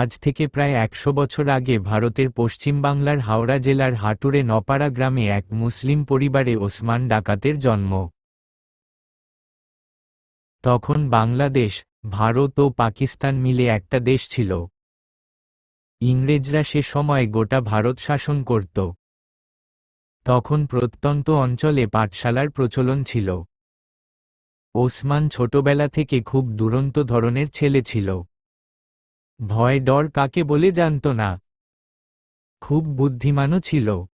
আজ থেকে প্রায় একশো বছর আগে ভারতের পশ্চিমবাংলার হাওড়া জেলার হাটুরে নপাড়া গ্রামে এক মুসলিম পরিবারে ওসমান ডাকাতের জন্ম। তখন বাংলাদেশ, ভারত ও পাকিস্তান মিলে একটা দেশ ছিল। ইংরেজরা সে সময় গোটা ভারত শাসন করত। তখন প্রত্যন্ত অঞ্চলে পাঠশালার প্রচলন ছিল। ওসমান ছোটবেলা থেকে খুব দুরন্ত ধরনের ছেলে ছিল। ভয় ডর কাকে বলে জানত না। খুব বুদ্ধিমানও ছিল।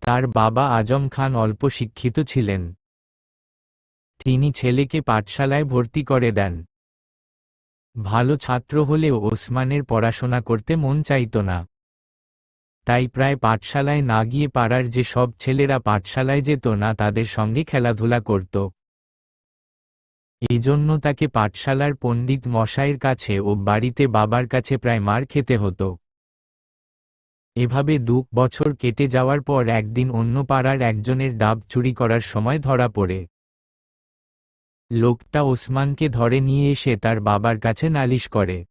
তার বাবা আজম খান অল্প শিক্ষিত ছিলেন। তিনি ছেলেকে পাঠশালায় ভর্তি করে দেন। ভালো ছাত্র হলেও ওসমানের পড়াশোনা করতে মন চাইত না। তাই প্রায় পাঠশালায় না গিয়ে পাড়ার যে সব ছেলেরা পাঠশালায় যেত না, তাদের সঙ্গে খেলাধুলা করত। এজন্য তাকে পাঠশালার পণ্ডিত মশাইয়ের কাছে ও বাড়িতে বাবার কাছে প্রায় মার খেতে হতো। এভাবে দু বছর কেটে যাওয়ার পর একদিন অন্য পাড়ার একজনের ডাব চুরি করার সময় ধরা পড়ে। লোকটা ওসমানকে ধরে নিয়ে এসে তার বাবার কাছে নালিশ করে।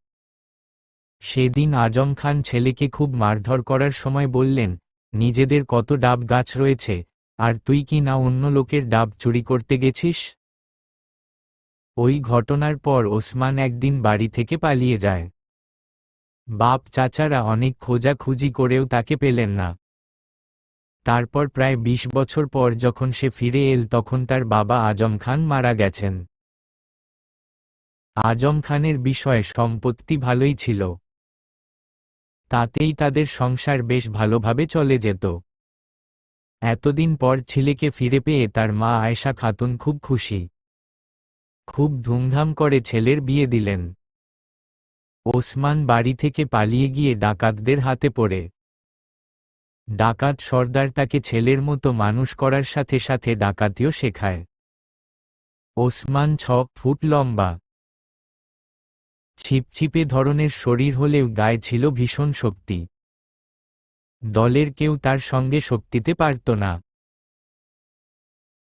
সেদিন আজম খান ছেলেকে খুব মারধর করার সময় বললেন, নিজেদের কত ডাব গাছ রয়েছে, আর তুই কি না অন্য লোকের ডাব চুরি করতে গেছিস? ওই ঘটনার পর ওসমান একদিন বাড়ি থেকে পালিয়ে যায়। বাপ চাচারা অনেক খোঁজাখুঁজি করেও তাকে পেলেন না। তারপর প্রায় ২০ বছর পর যখন সে ফিরে এল তখন তার বাবা আজম খান মারা গেছেন। আজম খানের বিষয়ে সম্পত্তি ভালোই ছিল। তাতেই তাদের সংসার বেশ ভালোভাবে চলে যেত। এতদিন পর ছেলেকে ফিরে পেয়ে তার মা আয়েশা খাতুন খুব খুশি। খুব ধুমধাম করে ছেলের বিয়ে দিলেন। ওসমান বাড়ি থেকে পালিয়ে গিয়ে ডাকাতদের হাতে পড়ে। ডাকাত সর্দার তাকে ছেলের মতো মানুষ করার সাথে সাথে ডাকাতিও শেখায়। ওসমান ছ ফুট লম্বা। ছিপছিপে ধরনের শরীর হলেও গায়ে ছিল ভীষণ শক্তি। দলের কেউ তার সঙ্গে শক্তিতে পারত না।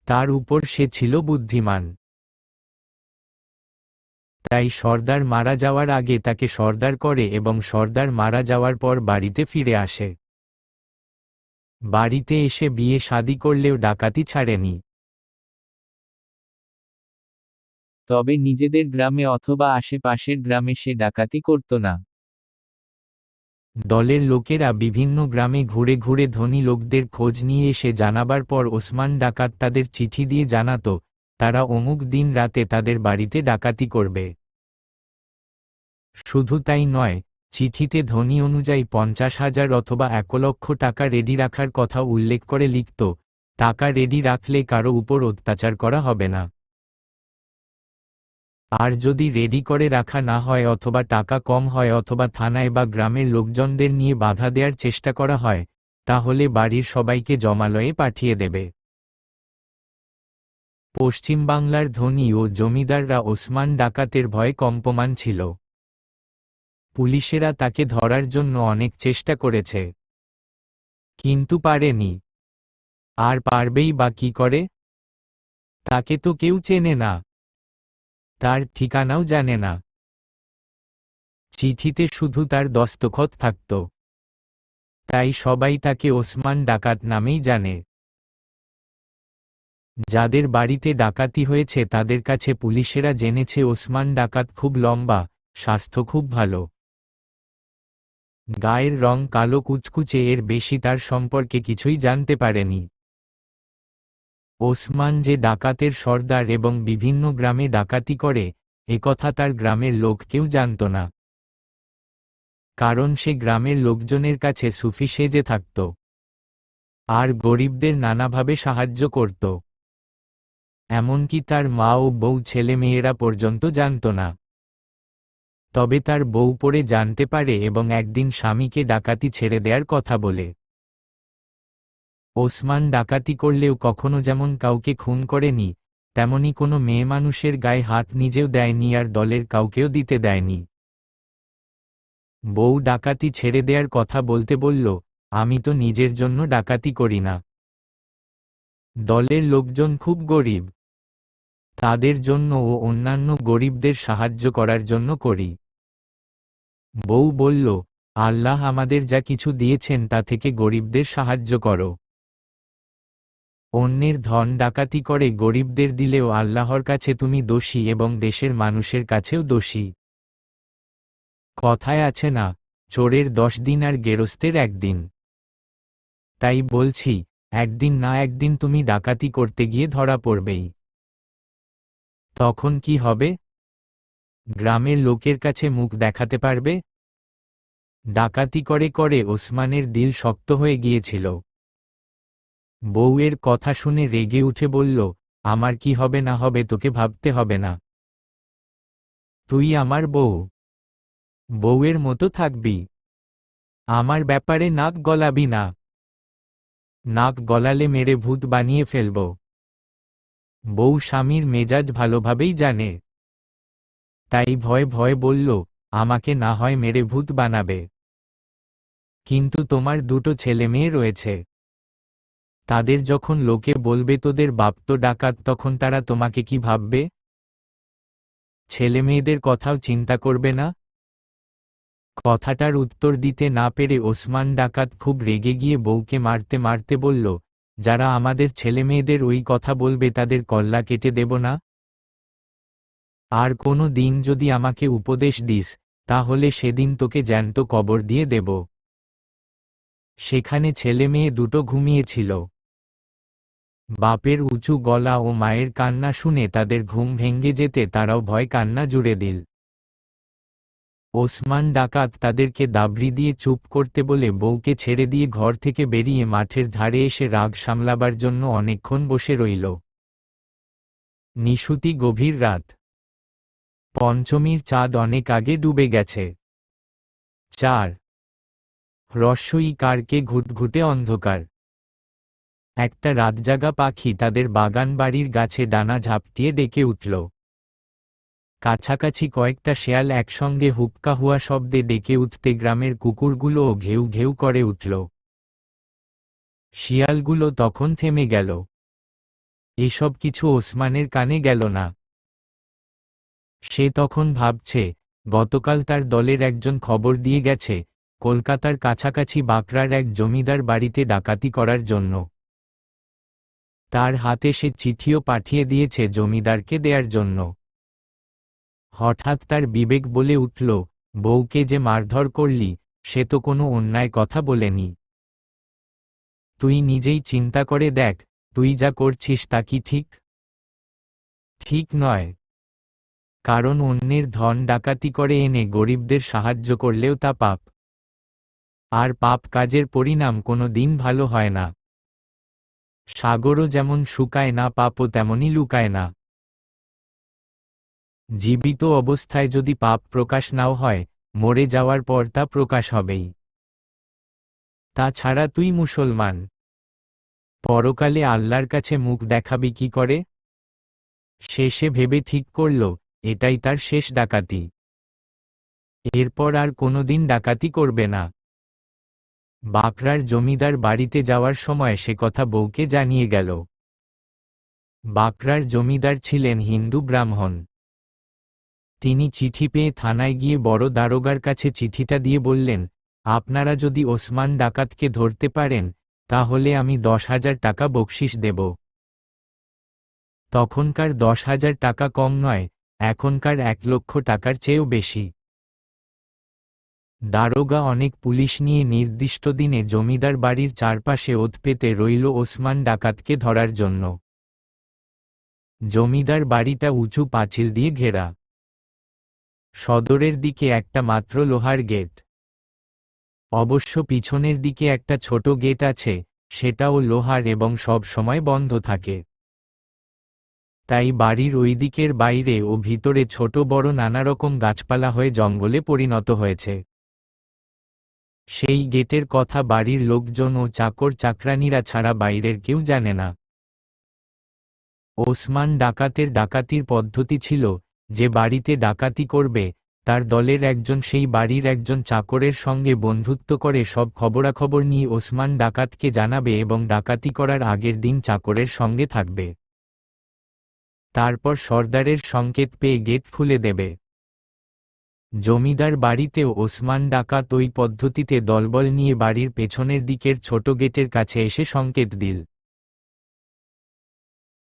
তার উপর সে ছিল বুদ্ধিমান। তাই সর্দার মারা যাওয়ার আগে তাকে সর্দার করে এবং সর্দার মারা যাওয়ার পর বাড়িতে ফিরে আসে। বাড়িতে এসে বিয়ে শাদি করলেও ডাকাতি ছাড়েনি। তবে নিজেদের গ্রামে অথবা আশেপাশের গ্রামে সে ডাকাতি করত না। দলের লোকেরা বিভিন্ন গ্রামে ঘুরে ঘুরে ধনী লোকদের খোঁজ নিয়ে এসে জানাবার পর ওসমান ডাকাত তাদের চিঠি দিয়ে জানাত তারা অমুক দিন রাতে তাদের বাড়িতে ডাকাতি করবে। শুধু তাই নয়, চিঠিতে ধনী অনুযায়ী পঞ্চাশ হাজার অথবা এক লক্ষ টাকা রেডি রাখার কথা উল্লেখ করে লিখত, টাকা রেডি রাখলে কারও উপর অত্যাচার করা হবে না। আর যদি রেডি করে রাখা না হয় অথবা টাকা কম হয় অথবা থানায় বা গ্রামের লোকজনদের নিয়ে বাধা দেওয়ার চেষ্টা করা হয়, তাহলে বাড়ির সবাইকে জমালয়ে পাঠিয়ে দেবে। পশ্চিমবাংলার ধনী ও জমিদাররা ওসমান ডাকাতের ভয়ে কম্পমান ছিল। পুলিশেরা তাকে ধরার জন্য অনেক চেষ্টা করেছে। কিন্তু পারেনি। আর পারবেই বা কি করে? তাকে তো কেউ চেনে না। তার ঠিকানাও জানে না। চিঠিতে শুধু তার দস্তখত থাকত। তাই সবাই তাকে ওসমান ডাকাত নামেই জানে। যাদের বাড়িতে ডাকাতি হয়েছে তাদের কাছে পুলিশেরা জেনেছে ওসমান ডাকাত খুব লম্বা, স্বাস্থ্য খুব ভালো। গায়ের রং কালো কুচকুচে, এর বেশি তার সম্পর্কে কিছুই জানতে পারেনি। ওসমান যে ডাকাতের সর্দার এবং বিভিন্ন গ্রামে ডাকাতি করে একথা তার গ্রামের লোক কেউ জানত না। কারণ সে গ্রামের লোকজনের কাছে সুফি সেজে থাকত। আর গরিবদের নানাভাবে সাহায্য করত। এমনকি তার মা ও বউ ছেলে মেয়েরা পর্যন্ত জানত না। তবে তার বউ পড়ে জানতে পারে এবং একদিন স্বামীকে ডাকাতি ছেড়ে দেয়ার কথা বলে। ওসমান ডাকাতি করলেও কখনো যেমন কাউকে খুন করেনি, তেমনি কোনো মেয়ে মানুষের গায়ে হাত নিজেও দেয়নি আর দলের কাউকেও দিতে দেয়নি। বউ ডাকাতি ছেড়ে দেয়ার কথা বলতে বলল, আমি তো নিজের জন্য ডাকাতি করি না। দলের লোকজন খুব গরিব। তাদের জন্য ও অন্যান্য গরিবদের সাহায্য করার জন্য করি। বউ বলল, আল্লাহ আমাদের যা কিছু দিয়েছেন তা থেকে গরিবদের সাহায্য করো। অন্যের ধন ডাকাতি করে গরিবদের দিলেও আল্লাহর কাছে তুমি দোষী এবং দেশের মানুষের কাছেও দোষী। কথায় আছে না, চোরের দশ দিন আর গেরস্তের একদিন। তাই বলছি, একদিন না একদিন তুমি ডাকাতি করতে গিয়ে ধরা পড়বেই। তখন কি হবে? গ্রামের লোকের কাছে মুখ দেখাতে পারবে? ডাকাতি করে করে ওসমানের দিল শক্ত হয়ে গিয়েছিল। বউয়ের কথা শুনে রেগে উঠে বলল, আমার কি হবে না হবে তোকে ভাবতে হবে না। তুই আমার বউ। বউয়ের মতো থাকবি। আমার ব্যাপারে নাক গলাবি না। নাক গলালে মেরে ভূত বানিয়ে ফেলব। বউ স্বামীর মেজাজ ভালোভাবেই জানে। তাই ভয় ভয় বলল, আমাকে না হয় মেরে ভূত বানাবে। কিন্তু তোমার দুটো ছেলে মেয়ে রয়েছে। তাদের যখন লোকে বলবে তোদের বাপ তো ডাকাত, তখন তারা তোমাকে কি ভাববে? ছেলে মেয়েদের কথাও চিন্তা করবে না? কথাটার উত্তর দিতে না পেরে ওসমান ডাকাত খুব রেগে গিয়ে বউকে মারতে মারতে বলল যারা আমাদের ছেলে মেয়েদের ওই কথা বলবে তাদের কল্লা কেটে দেব না? আর কোনো দিন যদি আমাকে উপদেশ দিস, তাহলে সেদিন তোকে জ্যান্ত কবর দিয়ে দেব। সেখানে ছেলে মেয়ে দুটো ঘুমিয়েছিল। বাপের উঁচু গলা ও মায়ের কান্না শুনে তাদের ঘুম ভেঙ্গে যেতে তারাও ভয় কান্না জুড়ে দিল। ওসমান ডাকাত তাদেরকে দাবড়ি দিয়ে চুপ করতে বলে বউকে ছেড়ে দিয়ে ঘর থেকে বেরিয়ে মাঠের ধারে এসে রাগ সামলাবার জন্য অনেকক্ষণ বসে রইল। নিশুতি গভীর রাত। পঞ্চমীর চাঁদ অনেক আগে ডুবে গেছে। চার। রস্যই কারকে ঘুটঘুটে অন্ধকার। একটা রাতজাগা পাখি তাদের বাগান বাড়ির গাছে ডানা ঝাপটিয়ে ডেকে উঠল। কাছাকাছি কয়েকটা শেয়াল একসঙ্গে হুপকা হুয়া শব্দে ডেকে উঠতে গ্রামের কুকুরগুলোও ঘেউ ঘেউ করে উঠল। শিয়ালগুলো তখন থেমে গেল। এসব কিছু ওসমানের কানে গেল না। সে তখন ভাবছে, গতকাল তার দলের একজন খবর দিয়ে গেছে, কলকাতার কাছাকাছি বাঁকড়ার এক জমিদার বাড়িতে ডাকাতি করার জন্য। তার হাতে সে চিঠিও পাঠিয়ে দিয়েছে জমিদারকে দেয়ার জন্য। হঠাৎ তার বিবেক বলে উঠল, বউকে যে মারধর করলি, সে তো কোনো অন্যায় কথা বলেনি। তুই নিজেই চিন্তা করে দেখ, তুই যা করছিস তা কি ঠিক? ঠিক নয়। কারণ অন্যের ধন ডাকাতি করে এনে গরিবদের সাহায্য করলেও তা পাপ। আর পাপ কাজের পরিণাম কোনো দিন ভালো হয় না। সাগরও যেমন শুকায় না, পাপও তেমনই লুকায় না। জীবিত অবস্থায় যদি পাপ প্রকাশ নাও হয়, মরে যাওয়ার পর তা প্রকাশ হবেই। তাছাড়া তুই মুসলমান। পরকালে আল্লাহর কাছে মুখ দেখাবি কি করে? শেষে ভেবে ঠিক করল, এটাই তার শেষ ডাকাতি। এরপর আর কোনোদিন ডাকাতি করবে না। বাকরার জমিদার বাড়িতে যাওয়ার সময় সে কথা বউকে জানিয়ে গেল। বাকরার জমিদার ছিলেন হিন্দু ব্রাহ্মণ। তিনি চিঠি পেয়ে থানায় গিয়ে বড় দারোগার কাছে চিঠিটা দিয়ে বললেন, আপনারা যদি ওসমান ডাকাতকে ধরতে পারেন, তাহলে আমি দশ হাজার টাকা বকশিস দেব। তখনকার দশ হাজার টাকা কম নয়, এখনকার এক লক্ষ টাকার চেয়েও বেশি। দারোগা অনেক পুলিশ নিয়ে নির্দিষ্ট দিনে জমিদার বাড়ির চারপাশে ওত পেতে রইল ওসমান ডাকাতকে ধরার জন্য। জমিদার বাড়িটা উঁচু পাঁচিল দিয়ে ঘেরা। সদরের দিকে একটা মাত্র লোহার গেট। অবশ্য পিছনের দিকে একটা ছোট গেট আছে, সেটাও লোহার এবং সব সময় বন্ধ থাকে। তাই বাড়ির ওই দিকের বাইরে ও ভিতরে ছোট বড় নানারকম গাছপালা হয়ে জঙ্গলে পরিণত হয়েছে। সেই গেটের কথা বাড়ির লোকজন ও চাকর চাকরানিরা ছাড়া বাইরের কেউ জানে না। ওসমান ডাকাতের ডাকাতির পদ্ধতি ছিল যে বাড়িতে ডাকাতি করবে, তার দলের একজন সেই বাড়ির একজন চাকরের সঙ্গে বন্ধুত্ব করে সব খবরাখবর নিয়ে ওসমান ডাকাতকে জানাবে এবং ডাকাতি করার আগের দিন চাকরের সঙ্গে থাকবে। তারপর সর্দারের সংকেত পেয়ে গেট খুলে দেবে। জমিদার বাড়িতেও ওসমান ডাকাত ওই পদ্ধতিতে দলবল নিয়ে বাড়ির পেছনের দিকের ছোট গেটের কাছে এসে সংকেত দিল।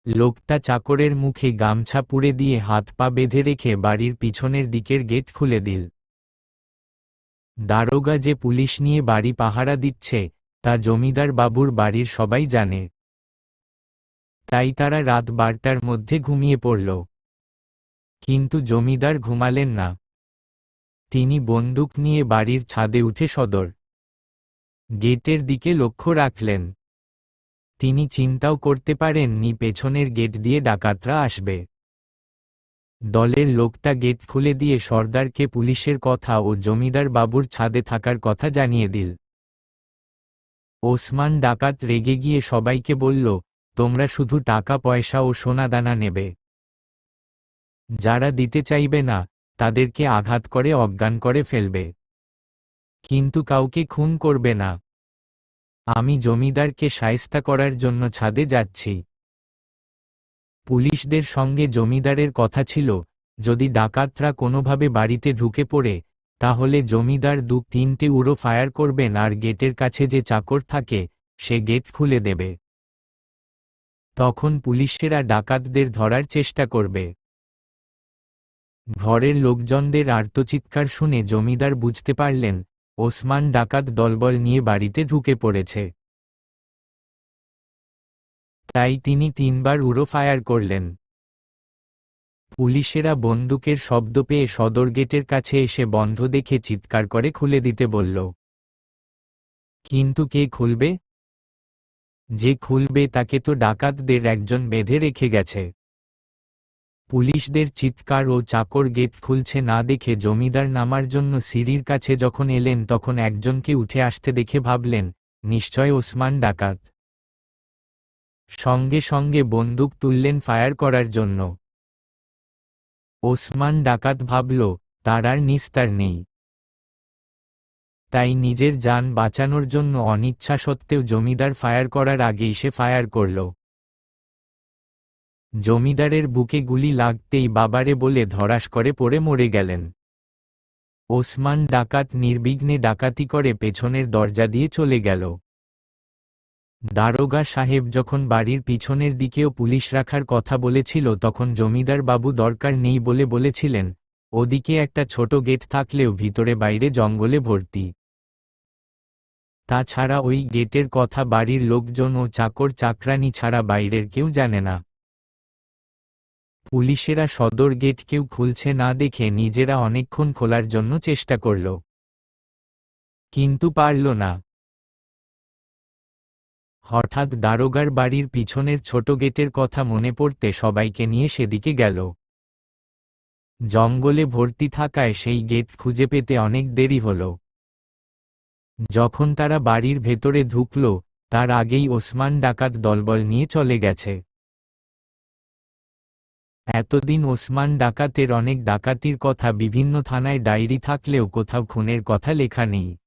লোকটা চাকরের মুখে গামছা পুড়ে দিয়ে হাত পা বেঁধে রেখে বাড়ির পিছনের দিকের গেট খুলে দিল। দারোগা যে পুলিশ নিয়ে বাড়ি পাহারা দিচ্ছে, তা জমিদার বাবুর বাড়ির সবাই জানে। তাই তারা রাত বারটার মধ্যে ঘুমিয়ে পড়ল। কিন্তু জমিদার ঘুমালেন না। তিনি বন্দুক নিয়ে বাড়ির ছাদে উঠে সদর গেটের দিকে লক্ষ্য রাখলেন। তিনি চিন্তাও করতে পারেননি পেছনের গেট দিয়ে ডাকাতরা আসবে। দলের লোকটা গেট খুলে দিয়ে সর্দারকে পুলিশের কথা ও জমিদার বাবুর ছাদে থাকার কথা জানিয়ে দিল। ওসমান ডাকাত রেগে গিয়ে সবাইকে বলল, তোমরা শুধু টাকা, পয়সা ও সোনাদানা নেবে। যারা দিতে চাইবে না, তাদেরকে আঘাত করে, অজ্ঞান করে ফেলবে। কিন্তু কাউকে খুন করবে না। আমি জমিদারকে সায়স্তা করার জন্য ছাদে যাচ্ছি। পুলিশদের সঙ্গে জমিদারের কথা ছিল, যদি ডাকাতরা কোনোভাবে বাড়িতে ঢুকে পড়ে, তাহলে জমিদার দু তিনটে উড়ো ফায়ার করবেন আর গেটের কাছে যে চাকর থাকে, সে গেট খুলে দেবে। তখন পুলিশেরা ডাকাতদের ধরার চেষ্টা করবে। ঘরের লোকজনদের আর্তচিৎকার শুনে জমিদার বুঝতে পারলেন ওসমান ডাকাত দলবল নিয়ে বাড়িতে ঢুকে পড়েছে। তাই তিনি তিনবার উড়ো ফায়ার করলেন। পুলিশেরা বন্দুকের শব্দ পেয়ে সদর গেটের কাছে এসে বন্ধ দেখে চিৎকার করে খুলে দিতে বলল, কিন্তু কে খুলবে? যে খুলবে তাকে তো ডাকাতদের একজন বেঁধে রেখে গেছে। পুলিশদের চিৎকার ও চাকর গেট খুলছে না দেখে জমিদার নামার জন্য সিঁড়ির কাছে যখন এলেন তখন একজনকে উঠে আসতে দেখে ভাবলেন, নিশ্চয় ওসমান ডাকাত। সঙ্গে সঙ্গে বন্দুক তুললেন ফায়ার করার জন্য। ওসমান ডাকাত ভাবল, তার আর নিস্তার নেই। তাই নিজের যান বাঁচানোর জন্য অনিচ্ছা সত্ত্বেও জমিদার ফায়ার করার আগেই সে ফায়ার করল। জমিদারের বুকে গুলি লাগতেই বাবারে বলে ধরাস করে পড়ে মরে গেলেন। ওসমান ডাকাত নির্বিঘ্নে ডাকাতি করে পেছনের দরজা দিয়ে চলে গেল। দারোগা সাহেব যখন বাড়ির পিছনের দিকেও পুলিশ রাখার কথা বলেছিল তখন জমিদার বাবু দরকার নেই বলে বলেছিলেন, ওদিকে একটা ছোট গেট থাকলেও ভিতরে বাইরে জঙ্গলে ভর্তি। তাছাড়া ওই গেটের কথা বাড়ির লোকজন ও চাকর চাকরানি ছাড়া বাইরের কেউ জানে না। পুলিশেরা সদর গেট কেউ খুলছে না দেখে নিজেরা অনেকক্ষণ খোলার জন্য চেষ্টা করল। কিন্তু পারল না। হঠাৎ দারোগার বাড়ির পিছনের ছোট গেটের কথা মনে পড়তে সবাইকে নিয়ে সেদিকে গেল। জঙ্গলে ভর্তি থাকায় সেই গেট খুঁজে পেতে অনেক দেরি হল। যখন তারা বাড়ির ভেতরে ঢুকল, তার আগেই ওসমান ডাকাত দলবল নিয়ে চলে গেছে। এতদিন ওসমান ডাকাতের অনেক ডাকাতির কথা বিভিন্ন থানায় ডায়েরি থাকলেও কোথাও খুনের কথা লেখা নেই।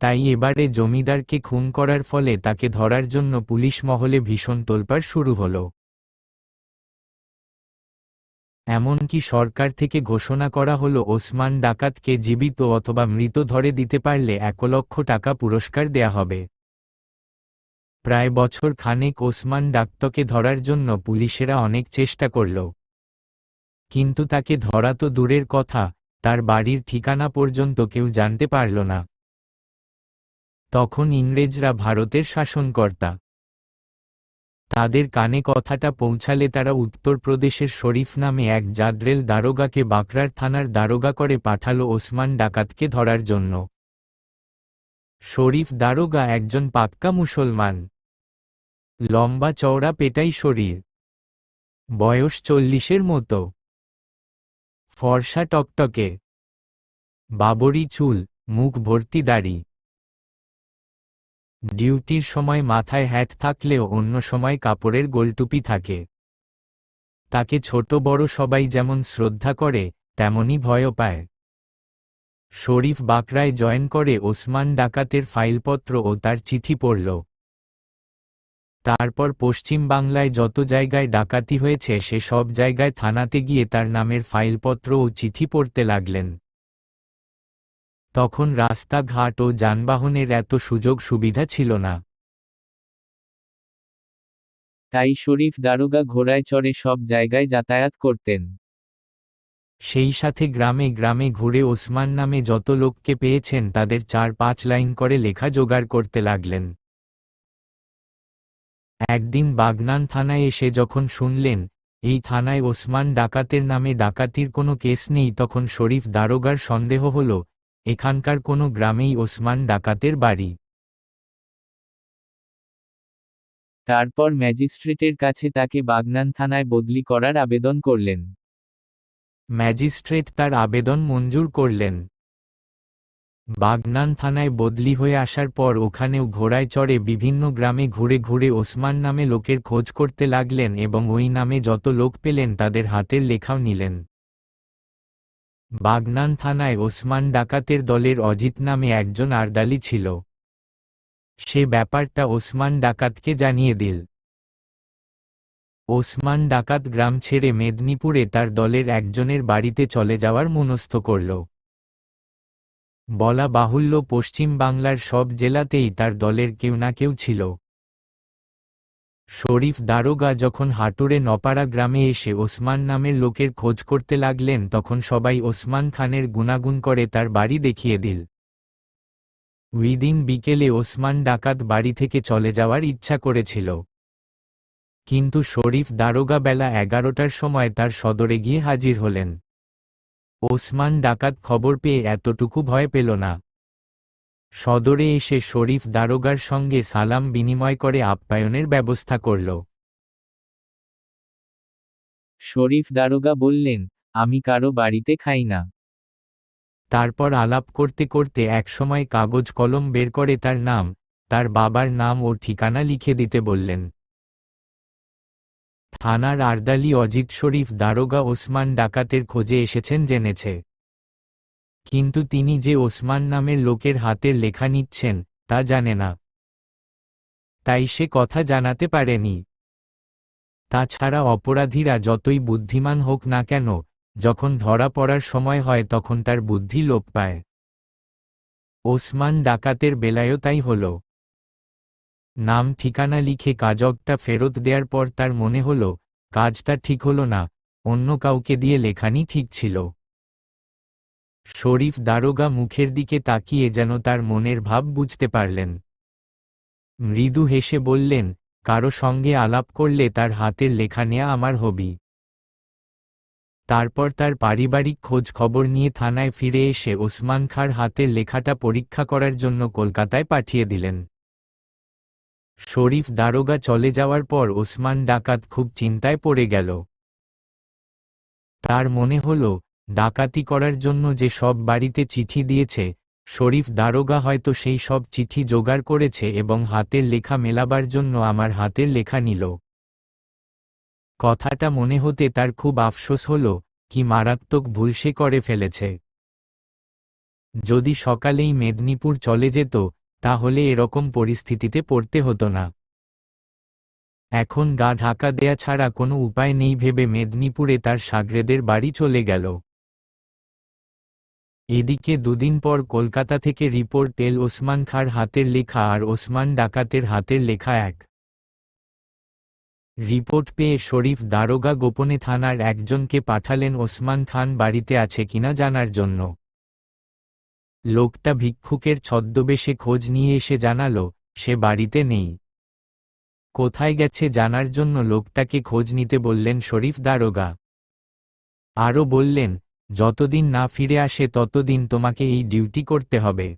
তাই এবারে জমিদারকে খুন করার ফলে তাকে ধরার জন্য পুলিশ মহলে ভীষণ তোলপাড় শুরু হল। এমনকি সরকার থেকে ঘোষণা করা হলো ওসমান ডাকাতকে জীবিত অথবা মৃত ধরে দিতে পারলে এক লক্ষ টাকা পুরস্কার দেয়া হবে। প্রায় বছর খানেক ওসমান ডাক্তকে ধরার জন্য পুলিশেরা অনেক চেষ্টা করল। কিন্তু তাকে ধরা তো দূরের কথা, তার বাড়ির ঠিকানা পর্যন্ত কেউ জানতে পারল না। তখন ইংরেজরা ভারতের শাসনকর্তা। তাদের কানে কথাটা পৌঁছালে তারা উত্তরপ্রদেশের শরীফ নামে এক জাদ্রেল দারোগাকে বাকরার থানার দারোগা করে পাঠাল ওসমান ডাকাতকে ধরার জন্য। শরীফ দারোগা একজন পাক্কা মুসলমান। লম্বা চওড়া পেটাই শরীর। বয়স চল্লিশের মতো। ফর্সা টকটকে। বাবরি চুল, মুখ ভর্তি দাড়ি। ডিউটির সময় মাথায় হ্যাট থাকলেও অন্য সময় কাপড়ের গোলটুপি থাকে। তাকে ছোট বড় সবাই যেমন শ্রদ্ধা করে, তেমনই ভয়ও পায়। শরীফ বাকরায় জয়েন করে ওসমান ডাকাতের ফাইলপত্র ও তার চিঠি পড়ল। তারপর পশ্চিম বাংলায় যত জায়গায় ডাকাতি হয়েছে সে সব জায়গায় থানাতে গিয়ে তার নামের ফাইলপত্র ও চিঠি পড়তে লাগলেন। তখন রাস্তাঘাট ও যানবাহনের এত সুযোগ সুবিধা ছিল না। তাই শরীফ দারোগা ঘোড়ায় চড়ে সব জায়গায় যাতায়াত করতেন। সেই সাথে গ্রামে গ্রামে ঘুরে ওসমান নামে যত লোককে পেয়েছেন তাদের চার পাঁচ লাইন করে লেখা জোগাড় করতে লাগলেন। একদিন বাগনান থানায় এসে যখন শুনলেন, এই থানায় ওসমান ডাকাতের নামে ডাকাতির কোনো কেস নেই তখন শরীফ দারোগার সন্দেহ হল, এখানকার কোনো গ্রামেই ওসমান ডাকাতের বাড়ি। তারপর ম্যাজিস্ট্রেটের কাছে তাকে বাগনান থানায় বদলি করার আবেদন করলেন। ম্যাজিস্ট্রেট তার আবেদন মঞ্জুর করলেন। বাগনান থানায় বদলি হয়ে আসার পর ওখানেও ঘোড়ায় চড়ে বিভিন্ন গ্রামে ঘুরে ঘুরে ওসমান নামে লোকের খোঁজ করতে লাগলেন এবং ওই নামে যত লোক পেলেন তাদের হাতের লেখাও নিলেন। বাগনান থানায় ওসমান ডাকাতের দলের অজিত নামে একজন আরদালি ছিল। সে ব্যাপারটা ওসমান ডাকাতকে জানিয়ে দিল। ওসমান ডাকাত গ্রাম ছেড়ে মেদিনীপুরে তার দলের একজনের বাড়িতে চলে যাওয়ার মনস্থ করল। বলা বাহুল্য পশ্চিম বাংলার সব জেলাতেই তার দলের কেউ না কেউ ছিল। শরীফ দারোগা যখন হাটুরে নপাড়া গ্রামে এসে ওসমান নামের লোকের খোঁজ করতে লাগলেন তখন সবাই ওসমান খানের গুণাগুণ করে তার বাড়ি দেখিয়ে দিল। উইদিন বিকেলে ওসমান ডাকাত বাড়ি থেকে চলে যাওয়ার ইচ্ছা করেছিল। কিন্তু শরীফ দারোগা বেলা এগারোটার সময় তার সদরে গিয়ে হাজির হলেন। ওসমান ডাকাত খবর পেয়ে এতটুকু ভয় পেল না। সদরে এসে শরীফ দারোগার সঙ্গে সালাম বিনিময় করে আপ্যায়নের ব্যবস্থা করল। শরীফ দারোগা বললেন, আমি কারও বাড়িতে খাই না। তারপর আলাপ করতে করতে একসময় কাগজ কলম বের করে তার নাম, তার বাবার নাম ও ঠিকানা লিখে দিতে বললেন। থানার আর্দালি অজিত শরীফ দারোগা ওসমান ডাকাতের খোঁজে এসেছেন জেনেছে। কিন্তু তিনি যে ওসমান নামের লোকের হাতের লেখা নিচ্ছেন, তা জানে না। তাই সে কথা জানাতে পারেনি। তাছাড়া অপরাধীরা যতই বুদ্ধিমান হোক না কেন, যখন ধরা পড়ার সময় হয় তখন তার বুদ্ধি লোপ পায়। ওসমান ডাকাতের বেলায়ও তাই হল। নাম ঠিকানা লিখে কাজকটা ফেরত দেওয়ার পর তার মনে হল, কাজটা ঠিক হল না, অন্য কাউকে দিয়ে লেখানি ঠিক ছিল। শরীফ দারোগা মুখের দিকে তাকিয়ে যেন তার মনের ভাব বুঝতে পারলেন। মৃদু হেসে বললেন, কারও সঙ্গে আলাপ করলে তার হাতের লেখা নেয়া আমার হবি। তারপর তার পারিবারিক খোঁজ খবর নিয়ে থানায় ফিরে এসে ওসমান খাঁর হাতের লেখাটা পরীক্ষা করার জন্য কলকাতায় পাঠিয়ে দিলেন। শরীফ দারোগা চলে যাওয়ার পর ওসমান ডাকাত খুব চিন্তায় পড়ে গেল। তার মনে হল, ডাকাতি করার জন্য যে সব বাড়িতে চিঠি দিয়েছে, শরীফ দারোগা হয়তো সেই সব চিঠি জোগাড় করেছে এবং হাতের লেখা মেলাবার জন্য আমার হাতের লেখা নিল। কথাটা মনে হতে তার খুব আফসোস হল, কি মারাত্মক ভুল সে করে ফেলেছে। যদি সকালেই মেদিনীপুর চলে যেত তাহলে এরকম পরিস্থিতিতে পড়তে হতো না। এখন গা ঢাকা দেয়া ছাড়া কোনো উপায় নেই ভেবে মেদিনীপুরে তার সাগরেদের বাড়ি চলে গেল। এদিকে দুদিন পর কলকাতা থেকে রিপোর্ট এল ওসমান খাঁর হাতের লেখা আর ওসমান ডাকাতের হাতের লেখা এক। রিপোর্ট পেয়ে শরীফ দারোগা গোপনে থানার একজনকে পাঠালেন ওসমান খান বাড়িতে আছে কিনা জানার জন্য। লোকটা ভিক্ষুকের ছদ্মবেশে খোঁজ নিয়ে এসে জানালো, সে বাড়িতে নেই। কোথায় গেছে জানার জন্য লোকটাকে খোঁজ নিতে বললেন শরীফ দারোগা। আরও বললেন, যতদিন না ফিরে আসে ততদিন তোমাকে এই ডিউটি করতে হবে।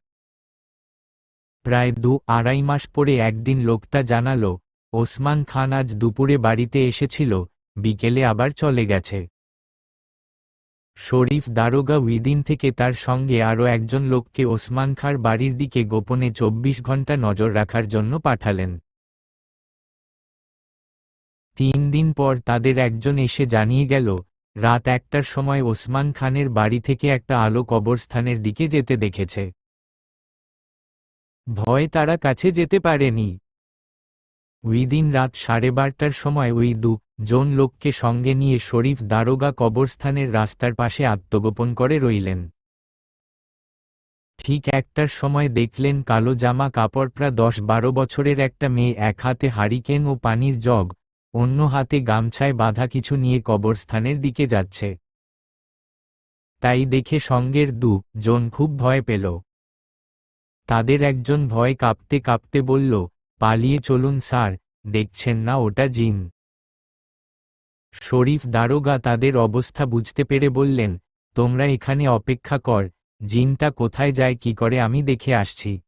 প্রায় দু আড়াই মাস পরে একদিন লোকটা জানালো, ওসমান খান আজ দুপুরে বাড়িতে এসেছিল, বিকেলে আবার চলে গেছে। শরীফ দারোগা উইদিন থেকে তার সঙ্গে আরও একজন লোককে ওসমান খাঁর বাড়ির দিকে গোপনে চব্বিশ ঘণ্টা নজর রাখার জন্য পাঠালেন। তিন দিন পর তাদের একজন এসে জানিয়ে গেল, রাত একটার সময় ওসমান খানের বাড়ি থেকে একটা আলো কবরস্থানের দিকে যেতে দেখেছে। ভয় তারা কাছে যেতে পারেনি। ওই দিন রাত সাড়ে বারটার সময় ওই দু জন লোককে সঙ্গে নিয়ে শরীফ দারোগা কবরস্থানের রাস্তার পাশে আত্মগোপন করে রইলেন। ঠিক একটার সময় দেখলেন কালো জামা কাপড়পরা দশ বারো বছরের একটা মেয়ে এক হাতে হারিকেন ও পানির জগ, অন্য হাতে গামছায় বাঁধা কিছু নিয়ে কবরস্থানের দিকে যাচ্ছে। তাই দেখে সঙ্গের দু জন খুব ভয় পেল। তাদের একজন ভয় কাঁপতে কাঁপতে বলল, পালিয়ে চলুন স্যার, দেখছেন না ওটা জিন। শরীফ দারোগা তাদের অবস্থা বুঝতে পেরে বললেন, তোমরা এখানে অপেক্ষা কর, জিনটা কোথায় যায় কি করে আমি দেখে আসছি।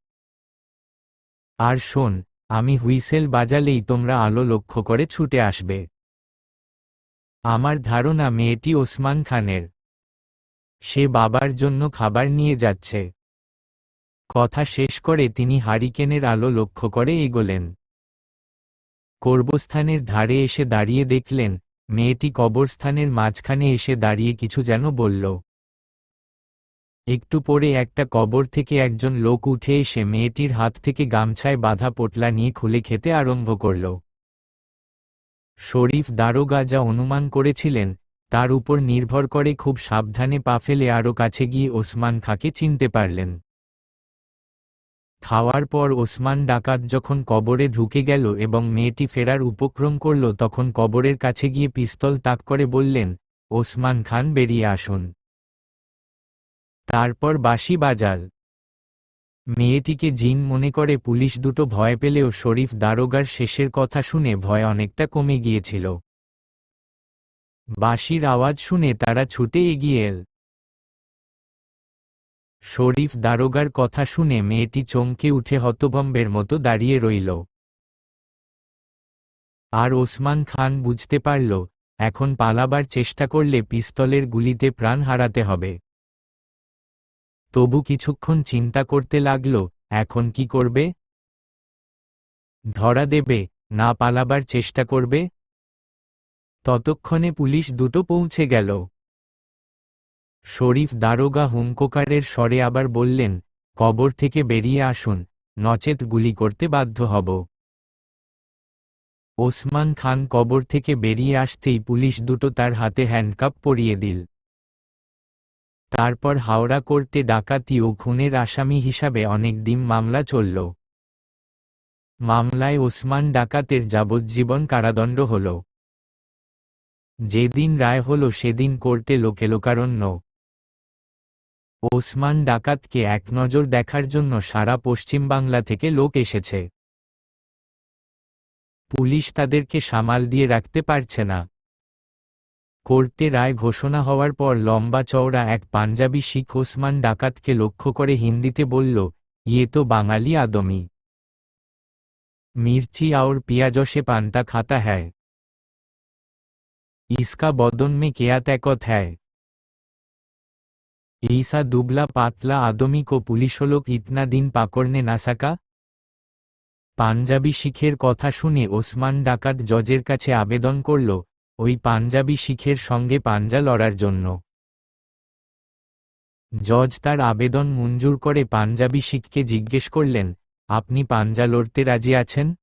আর শোন, আমি হুইসেল বাজালেই তোমরা আলো লক্ষ্য করে ছুটে আসবে। আমার ধারণা মেয়েটি ওসমান খানের। সে বাবার জন্য খাবার নিয়ে যাচ্ছে। কথা শেষ করে তিনি হারিকেনের আলো লক্ষ্য করে এগোলেন। কর্বস্থানের ধারে এসে দাঁড়িয়ে দেখলেন মেয়েটি কবরস্থানের মাঝখানে এসে দাঁড়িয়ে কিছু যেন বলল। একটু পরে একটা কবর থেকে একজন লোক উঠে এসে মেয়েটির হাত থেকে গামছায় বাঁধা পোটলা নিয়ে খুলে খেতে আরম্ভ করল। শরীফ দারোগা যা অনুমান করেছিলেন, তার উপর নির্ভর করে খুব সাবধানে পা ফেলে আরও কাছে গিয়ে ওসমান খাকে চিনতে পারলেন। খাওয়ার পর ওসমান ডাকাত যখন কবরে ঢুকে গেল এবং মেয়েটি ফেরার উপক্রম করল, তখন কবরের কাছে গিয়ে পিস্তল তাক করে বললেন, ওসমান খান, বেরিয়ে আসুন। তারপর বাঁশি বাজাল। মেয়েটিকে জিন মনে করে পুলিশ দুটো ভয় পেলেও শরীফ দারোগার শেষের কথা শুনে ভয় অনেকটা কমে গিয়েছিল। বাঁশির আওয়াজ শুনে তারা ছুটে এগিয়ে এল। শরীফ দারোগার কথা শুনে মেয়েটি চমকে উঠে হতভম্বের মতো দাঁড়িয়ে রইল। আর ওসমান খান বুঝতে পারল, এখন পালাবার চেষ্টা করলে পিস্তলের গুলিতে প্রাণ হারাতে হবে। তবু কিছুক্ষণ চিন্তা করতে লাগল, এখন কি করবে? ধরা দেবে, না পালাবার চেষ্টা করবে? ততক্ষণে পুলিশ দুটো পৌঁছে গেল। শরীফ দারোগা হুঙ্কোকারের স্বরে আবার বললেন, কবর থেকে বেরিয়ে আসুন, নচেত গুলি করতে বাধ্য হব। ওসমান খান কবর থেকে বেরিয়ে আসতেই পুলিশ দুটো তার হাতে হ্যান্ডকাপ পরিয়ে দিল। তারপর হাওড়া কোর্টে ডাকাতি ও খুনের আসামি হিসাবে অনেক দিন মামলা চলল। মামলায় ওসমান ডাকাতের যাবজ্জীবন কারাদণ্ড হল। যেদিন রায় হল, সেদিন কোর্টে লোকে লোকারণ্য ওসমান ডাকাতকে এক নজর দেখার জন্য সারা পশ্চিমবাংলা থেকে লোক এসেছে পুলিশ তাদেরকে সামাল দিয়ে রাখতে পারছে না কোর্টে রায় ঘোষণা হওয়ার পর লম্বা চওড়া এক পাঞ্জাবি শিখ ওসমান ডাকাতকে লক্ষ্য করে হিন্দিতে বলল ইয়ে তো বাঙালি আদমি মির্চি और पियाजों से पानता खाता है इसका बदन में क्या ताकत है এইসা দুবলা পাতলা પાતલા આદમી পুলিশ পুলিশলোক ইতনা দিন পাকড়নে না সাকা? পাঞ্জাবি শিখের কথা শুনে ওসমান ডাকাত জজের কাছে আবেদন করল, ওই পাঞ্জাবি শিখের সঙ্গে পাঞ্জা লড়ার জন্য। জজ তার আবেদন মঞ্জুর করে পাঞ্জাবি শিখকে জিজ্ঞেস করলেন, আপনি পাঞ্জা লড়তে রাজি আছেন?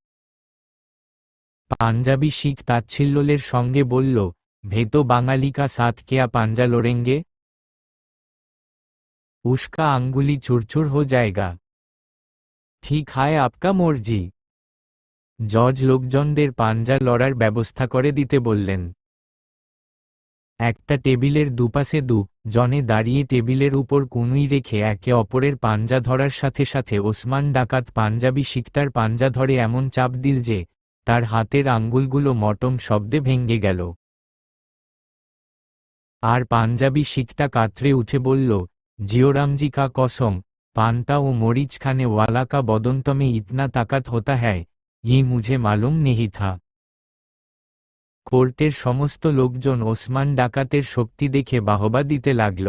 পাঞ্জাবি শিখ তাচ্ছিল্যলের সঙ্গে বলল, ভেতো বাঙালিকা সাতকেয়া পাঞ্জা লড়েঙ্গে? উস্কা আঙ্গুলি চুরচুর হো জায়গা। ঠিক হায় আপকা মর্জি। জজ লোকজনদের পাঞ্জা লড়ার ব্যবস্থা করে দিতে বললেন। একটা টেবিলের দুপাশে দু, জনে দাঁড়িয়ে টেবিলের উপর কুনুই রেখে একে অপরের পাঞ্জা ধরার সাথে সাথে ওসমান ডাকাত পাঞ্জাবি শিকটার পাঞ্জা ধরে এমন চাপ দিল যে, তার হাতের আঙ্গুলগুলো মটম শব্দে ভেঙ্গে গেল। আর পাঞ্জাবি শিকটা কাতরে উঠে বলল জিওরামজি কা কসম, পান্তা ও মরিচ খানে ওয়ালা কা বদন্তমে ইতনা তাকাত হতা হ্যায় ই মুঝে মালুম নেহি থা। কোর্টের সমস্ত লোকজন ওসমান ডাকাতের শক্তি দেখে বাহবা দিতে লাগল।